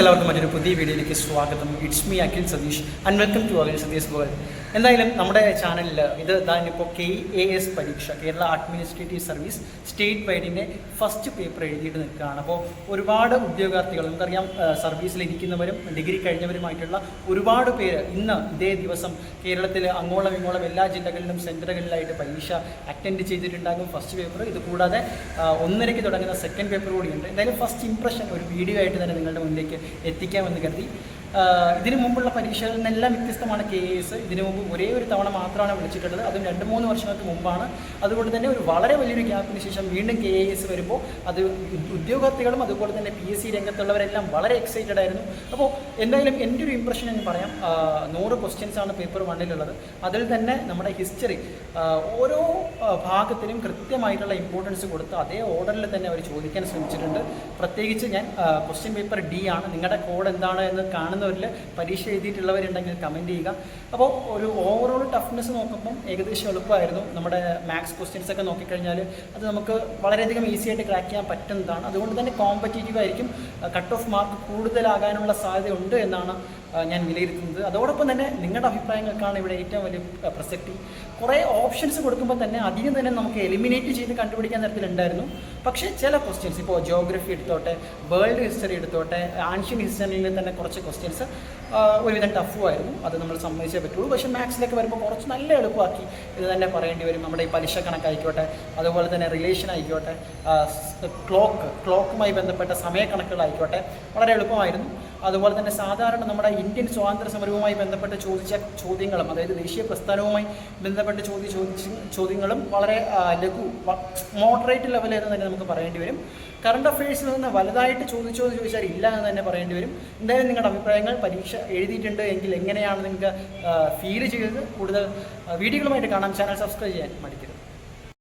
എല്ലാവർക്കും മറ്റൊരു പുതിയ വീഡിയോയിലേക്ക് സ്വാഗതം. It's me Akhil Satheesh and welcome to Akhil Satheesh world എന്തായാലും നമ്മുടെ ചാനലിൽ ഇത് ഇപ്പോൾ കെ എ എസ് പരീക്ഷ കേരള അഡ്മിനിസ്ട്രേറ്റീവ് സർവീസ് സ്റ്റേറ്റ് വൈഡിന്റെ ഫസ്റ്റ് പേപ്പർ എഴുതിയിട്ട് നിൽക്കുകയാണ്. അപ്പോൾ ഒരുപാട് ഉദ്യോഗാർത്ഥികൾ നമുക്കറിയാം സർവീസിൽ ഇരിക്കുന്നവരും ഡിഗ്രി കഴിഞ്ഞവരുമായിട്ടുള്ള ഒരുപാട് പേര് ഇന്ന് ഇതേ ദിവസം കേരളത്തിൽ അങ്ങോളം ഇങ്ങോളം എല്ലാ ജില്ലകളിലും സെന്ററുകളിലായിട്ട് പരീക്ഷ അറ്റൻഡ് ചെയ്തിട്ടുണ്ടാകും. ഫസ്റ്റ് പേപ്പർ ഇത് കൂടാതെ ഒന്നരയ്ക്ക് തുടങ്ങുന്ന സെക്കൻഡ് പേപ്പർ കൂടിയുണ്ട്. എന്തായാലും ഫസ്റ്റ് ഇംപ്രഷൻ ഒരു വീഡിയോ ആയിട്ട് തന്നെ നിങ്ങളുടെ മുന്നിലേക്ക് എത്തിക്കാമെന്ന് കരുതി. ഇതിനു മുമ്പുള്ള പരീക്ഷകളിൽ നിന്നെല്ലാം വ്യത്യസ്തമാണ് കെ എസ് ഇതിനു മുമ്പ് ഒരേ ഒരു തവണ മാത്രമാണ് വിളിച്ചിട്ടുള്ളത്. അതും രണ്ട് മൂന്ന് വർഷങ്ങൾക്ക് മുമ്പാണ്. അതുകൊണ്ട് തന്നെ ഒരു വളരെ വലിയൊരു ഗ്യാപ്പിന് ശേഷം വീണ്ടും കെ എസ് വരുമ്പോൾ അത് ഉദ്യോഗാർത്ഥികളും അതുപോലെ തന്നെ പി എസ് സി രംഗത്തുള്ളവരെല്ലാം വളരെ എക്സൈറ്റഡ് ആയിരുന്നു. അപ്പോൾ എന്തായാലും എന്റെ ഒരു ഇമ്പ്രഷൻ എന്ന് പറയാം. നൂറ് ക്വസ്റ്റ്യൻസ് ആണ് പേപ്പർ വണ്ണിലുള്ളത് അതിൽ തന്നെ നമ്മുടെ ഹിസ്റ്ററി ഓരോ ഭാഗത്തിനും കൃത്യമായിട്ടുള്ള ഇമ്പോർട്ടൻസ് കൊടുത്ത് അതേ ഓർഡറിൽ തന്നെ അവർ ചോദിക്കാൻ ശ്രമിച്ചിട്ടുണ്ട്. പ്രത്യേകിച്ച് ഞാൻ ക്വസ്റ്റ്യൻ പേപ്പർ ഡി ആണ്. നിങ്ങളുടെ കോഡ് എന്താണ് എന്ന് കാണുന്നവരിൽ പരീക്ഷ എഴുതിയിട്ടുള്ളവരുണ്ടെങ്കിൽ കമന്റ് ചെയ്യുക. അപ്പോൾ ഒരു ഓവറോൾ ടഫ്നെസ് നോക്കുമ്പം ഏകദേശം എളുപ്പമായിരുന്നു. നമ്മുടെ മാത്സ് ക്വസ്റ്റ്യൻസ് ഒക്കെ നോക്കിക്കഴിഞ്ഞാൽ അത് നമുക്ക് വളരെയധികം ഈസി ആയിട്ട് ക്രാക്ക് ചെയ്യാൻ പറ്റുന്നതാണ്. അതുകൊണ്ട് തന്നെ കോമ്പറ്റേറ്റീവ് ആയിരിക്കും. കട്ട് ഓഫ് മാർക്ക് കൂടുതലാകാനുള്ള സാധ്യത ഉണ്ട് എന്നാണ് ഞാൻ വിലയിരുത്തുന്നത്. അതോടൊപ്പം തന്നെ നിങ്ങളുടെ അഭിപ്രായങ്ങൾക്കാണ് ഇവിടെ ഏറ്റവും വലിയ പ്രസക്തി. കുറേ ഓപ്ഷൻസ് കൊടുക്കുമ്പോൾ തന്നെ അധികം തന്നെ നമുക്ക് എലിമിനേറ്റ് ചെയ്ത് കണ്ടുപിടിക്കാൻ തരത്തിലുണ്ടായിരുന്നു. പക്ഷേ ചില ക്വസ്റ്റ്യൻസ് ഇപ്പോൾ ജോഗ്രഫി എടുത്തോട്ടെ വേൾഡ് ഹിസ്റ്ററി എടുത്തോട്ടെ ആൻഷ്യൻ ഹിസ്റ്ററിയിൽ തന്നെ കുറച്ച് ക്വസ്റ്റ്യൻസ് ഒരുവിധം ടഫുമായിരുന്നു അത് നമ്മൾ സമ്മതിച്ചേ പറ്റുള്ളൂ. പക്ഷേ മാത്സിലൊക്കെ വരുമ്പോൾ കുറച്ച് നല്ല എളുപ്പമാക്കി ഇത് തന്നെ പറയേണ്ടി വരും. നമ്മുടെ ഈ പലിശ കണക്കായിക്കോട്ടെ അതുപോലെ തന്നെ റിലേഷൻ ആയിക്കോട്ടെ ക്ലോക്ക് ക്ലോക്കുമായി ബന്ധപ്പെട്ട സമയക്കണക്കുകളായിക്കോട്ടെ വളരെ എളുപ്പമായിരുന്നു. അതുപോലെ തന്നെ സാധാരണ നമ്മുടെ ഇന്ത്യൻ സ്വാതന്ത്ര്യ സമരവുമായി ബന്ധപ്പെട്ട് ചോദിച്ച ചോദ്യങ്ങളും അതായത് ദേശീയ പ്രസ്ഥാനവുമായി ബന്ധപ്പെട്ട് ചോദ്യ ചോദ്യങ്ങളും വളരെ ലഘു മോഡറേറ്റ് ലെവലെന്ന് തന്നെ നമുക്ക് പറയേണ്ടി വരും. കറണ്ട് അഫയേഴ്സിൽ നിന്ന് വലുതായിട്ട് ചോദിച്ചോ എന്ന് ചോദിച്ചാൽ ഇല്ല എന്ന് തന്നെ പറയേണ്ടി വരും. എന്തായാലും നിങ്ങളുടെ അഭിപ്രായങ്ങൾ പരീക്ഷ എഴുതിയിട്ടുണ്ട് എങ്കിൽ എങ്ങനെയാണ് നിങ്ങൾക്ക് ഫീൽ ചെയ്തത്? കൂടുതൽ വീഡിയോകളുമായിട്ട് കാണാം. ചാനൽ സബ്സ്ക്രൈബ് ചെയ്യാൻ മടിക്കരുത്.